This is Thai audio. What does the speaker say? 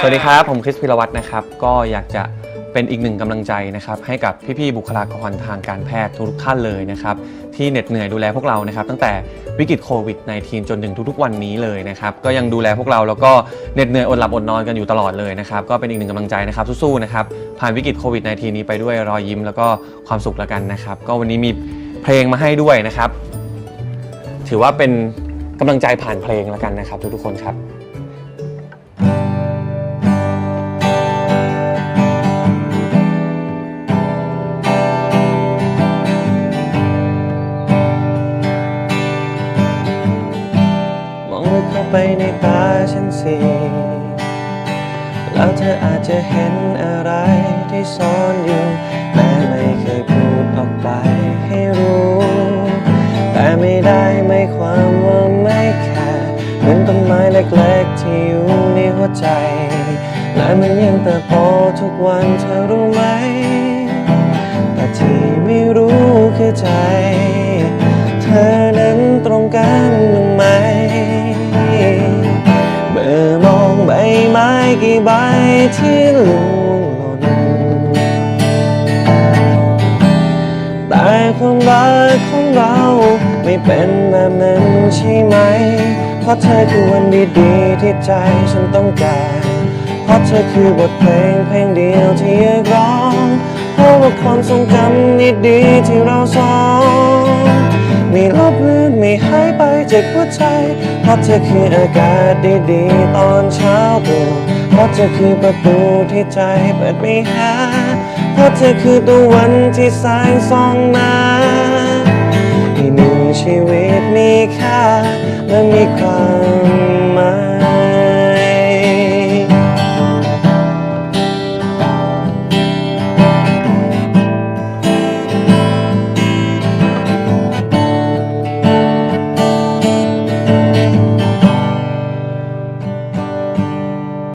สวัสดีครับ ผมคริสพิรวัตรนะครับ ก็อยากจะเป็นอีกหนึ่งกำลังใจนะครับให้กับพี่ๆบุคลากรทางการแพทย์ทุกท่านเลยนะครับที่เหน็ดเหนื่อยดูแลพวกเรานะครับตั้งแต่วิกฤตโควิด -19 จนถึงทุกๆ วันนี้เลยนะครับก็ยังดูแลพวกเราแล้วก็เหน็ดเหนื่อยอดหลับอดนอนกันอยู่ตลอดเลยนะครับก็เป็นอีกหนึ่งกำลังใจนะครับสู้ๆนะครับผ่านวิกฤตโควิด -19 นี้ไปด้วยรอยยิ้มแล้วก็ความสุขแล้วกันนะครับก็วันนี้มีเพลงมาให้ด้วยนะครับ ถือว่าเป็นกำลังใจผ่านเพลงแล้วกันนะครับ ทุกๆคนครับ ไปในตาฉันสิแล้วเธออาจจะเห็นอะไรที่ซ่อนอยู่ แม้ไม่เคยพูดออกไปให้รู้ แต่ไม่ได้ไม่ความว่าไม่แค่เหมือนต้นไม้เล็กๆที่อยู่ในหัวใจ และมันยังเติบโตทุกวันเธอรู้ไหม ใบที่ล่วงหล่นแต่ความรักของเราไม่เป็นแบบนั้นใช่ไหม เพราะเธอคือวันดีๆที่ใจฉันต้องการ เพราะเธอคือบทเพลงเพลงเดียวที่อยากร้อง เพราะว่าความทรงจำดีๆที่เราสอง จากหัวใจเพราะเธอคืออากาศดีๆ ตอนเช้าตรู่เพราะเธอคือประตูที่ใจเปิดไม่หาเพราะเธอคือตะวันที่แสงส่องมาให้หนึ่งชีวิตมีค่าและมีความหมาย